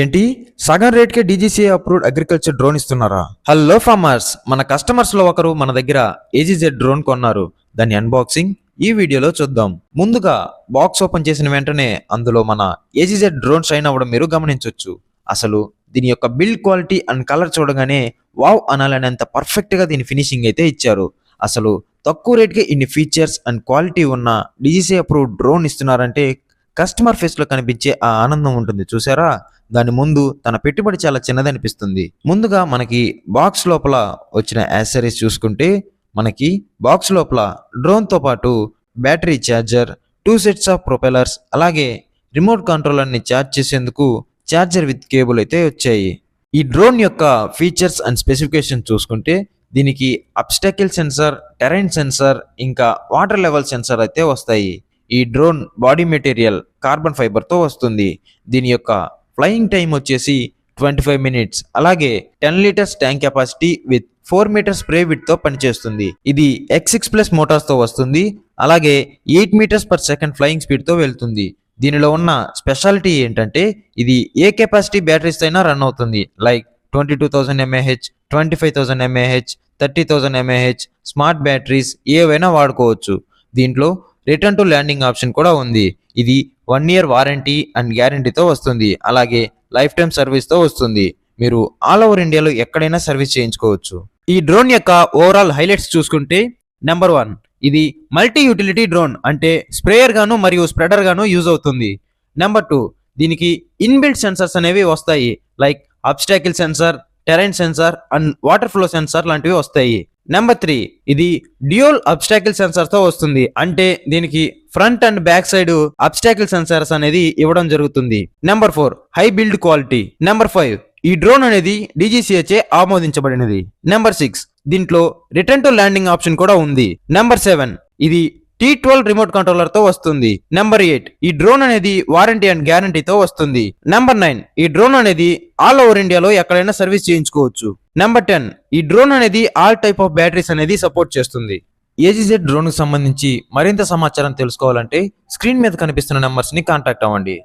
ఏంటి? సగం రేట్కే డీజీసీ అప్రూవ్డ్ అగ్రికల్చర్ డ్రోన్ ఇస్తున్నారా? హలో ఫార్మర్స్ మన కస్టమర్స్లో ఒకరు మన దగ్గర ఏజీజెడ్ డ్రోన్ కొన్నారు. దాని అన్బాక్సింగ్ ఈ వీడియోలో చూద్దాం. ముందుగా బాక్స్ ఓపెన్ చేసిన వెంటనే అందులో మన ఏజీజెడ్ డ్రోన్ షైన్ అవ్వడం మీరు గమనించవచ్చు అసలు దీని యొక్క బిల్డ్ క్వాలిటీ అండ్ కలర్ చూడగానే వావ్ అనాలనేంత పర్ఫెక్ట్గా దీని ఫినిషింగ్ అయితే ఇచ్చారు. అసలు తక్కువ రేట్కి ఇన్ని ఫీచర్స్ అండ్ క్వాలిటీ ఉన్న డీజీసీ అప్రూవ్డ్ డ్రోన్ ఇస్తున్నారంటే కస్టమర్ ఫేస్లో కనిపించే ఆ ఆనందం ఉంటుంది. చూసారా? దాని ముందు తన పెట్టుబడి చాలా చిన్నదనిపిస్తుంది. ముందుగా మనకి బాక్స్ లోపల వచ్చిన యాక్సరీస్ చూసుకుంటే మనకి బాక్స్ లోపల డ్రోన్తో పాటు battery charger two sets of propellers అలాగే రిమోట్ కంట్రోలర్ని ఛార్జ్ చేసేందుకు ఛార్జర్ విత్ కేబుల్ అయితే వచ్చాయి. ఈ డ్రోన్ యొక్క ఫీచర్స్ అండ్ స్పెసిఫికేషన్ చూసుకుంటే దీనికి అబ్స్టాకిల్ సెన్సార్ టెరైన్ సెన్సార్ ఇంకా వాటర్ లెవెల్ సెన్సార్ అయితే వస్తాయి. ఈ డ్రోన్ బాడీ మెటీరియల్ కార్బన్ ఫైబర్తో వస్తుంది. దీని యొక్క ఫ్లయింగ్ టైం వచ్చేసి ట్వంటీ ఫైవ్ మినిట్స్. అలాగే ten litres tank capacity with four metre spray విత్తో పనిచేస్తుంది. ఇది ఎక్స్ సిక్స్ ప్లస్ మోటార్స్తో వస్తుంది. అలాగే eight metres per second flying స్పీడ్తో వెళ్తుంది. దీనిలో ఉన్న స్పెషాలిటీ ఏంటంటే ఇది ఏ కెపాసిటీ బ్యాటరీస్ అయినా రన్ అవుతుంది. Like twenty two thousand mAh twenty five thousand mAh thirty thousand mAh smart batteries ఏవైనా వాడుకోవచ్చు. దీంట్లో రిటర్న్ టు ల్యాండింగ్ ఆప్షన్ కూడా ఉంది. ఇది వన్ ఇయర్ వారంటీ అండ్ గ్యారంటీతో వస్తుంది. అలాగే లైఫ్ టైం సర్వీస్తో వస్తుంది. మీరు ఆల్ ఓవర్ ఇండియాలో ఎక్కడైనా సర్వీస్ చేయించుకోవచ్చు. ఈ డ్రోన్ యొక్క ఓవరాల్ హైలైట్స్ చూసుకుంటే నెంబర్ వన్ ఇది మల్టీ యూటిలిటీ డ్రోన్ అంటే స్ప్రేయర్ గాను మరియు స్ప్రెడర్ గాను యూజ్ అవుతుంది. నెంబర్ టూ దీనికి ఇన్బిల్ట్ సెన్సర్స్ అనేవి వస్తాయి. Like obstacle sensor terrain sensor and water flow sensor లాంటివి వస్తాయి. నెంబర్ త్రీ ఇది డ్యూయల్ అబ్స్టాకిల్ సెన్సార్తో వస్తుంది. అంటే దీనికి front and back side obstacle sensors అనేది ఇవ్వడం జరుగుతుంది. Number four high build quality number five ఈ డ్రోన్ అనేది డీజీసీహెచ్ ఆమోదించబడినది. నెంబర్ సిక్స్ దీంట్లో రిటర్న్ టు ల్యాండింగ్ ఆప్షన్ కూడా ఉంది. నెంబర్ సెవెన్ ఇది టీ ట్వెల్వ్ రిమోట్ కంట్రోలర్తో వస్తుంది. నెంబర్ ఎయిట్ ఈ డ్రోన్ అనేది వారంటీ అండ్ గ్యారంటీతో వస్తుంది. నెంబర్ నైన్ ఈ డ్రోన్ అనేది ఆల్ ఓవర్ ఇండియాలో ఎక్కడైనా సర్వీస్ చేయించుకోవచ్చు. నెంబర్ టెన్ ఈ డ్రోన్ అనేది ఆల్ టైప్ ఆఫ్ బ్యాటరీస్ అనేది సపోర్ట్ చేస్తుంది. ఏజీజెడ్ డ్రోన్కు సంబంధించి మరింత సమాచారం తెలుసుకోవాలంటే స్క్రీన్ మీద కనిపిస్తున్న నెంబర్స్ని కాంటాక్ట్ అవ్వండి.